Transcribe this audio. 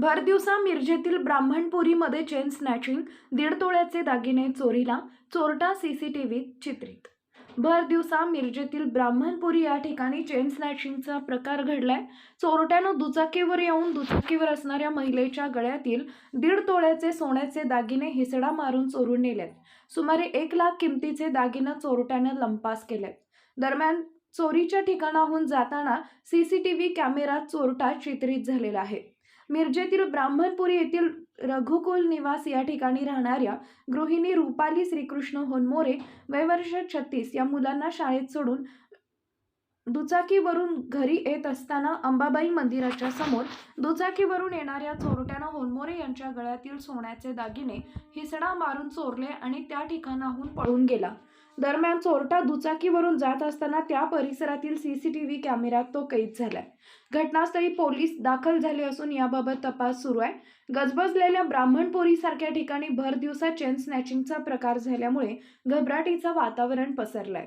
भर दिवसा मिरजेतील ब्राह्मणपुरीमध्ये चेन स्नॅचिंग दीड तोळ्याचे दागिने चोरीला चोरटा सीसीटीव्हीत चित्रित. भर दिवसा मिरजेतील ब्राह्मणपुरी या ठिकाणी चेन स्नॅचिंगचा प्रकार घडलाय. चोरट्यानं दुचाकीवर येऊन दुचाकीवर असणाऱ्या महिलेच्या गळ्यातील दीड तोळ्याचे सोन्याचे दागिने हिसडा मारून चोरून नेलेत सुमारे एक लाख किमतीचे दागिने चोरट्यानं लंपास केलेत दरम्यान चोरीच्या ठिकाणाहून जाताना सीसीटीव्ही कॅमेरा चोरटा चित्रित झालेला आहे. मिरजेतील ब्राह्मणपुरी येथील रघुकुल निवास या ठिकाणी राहणाऱ्या गृहिणी रुपाली श्रीकृष्ण होनमोरे वयवर्ष छत्तीस या मुलांना शाळेत सोडून दुचाकीवरून घरी येत असताना अंबाबाई मंदिराच्या समोर दुचाकीवरून येणाऱ्या चोरट्यानं होनमोरे यांच्या गळ्यातील सोन्याचे दागिने हिसडा मारून चोरले आणि त्या ठिकाणाहून पळून गेला. दरम्यान चोरटा दुचाकीवरून जात असताना त्या परिसरातील सीसीटीव्ही कॅमेऱ्यात तो कैद झालाय. घटनास्थळी पोलीस दाखल झाले असून याबाबत तपास सुरू आहे. गजबजलेल्या ब्राह्मणपुरीसारख्या ठिकाणी भर दिवसा चेन स्नॅचिंगचा प्रकार झाल्यामुळे घबराटीचं वातावरण पसरलंय.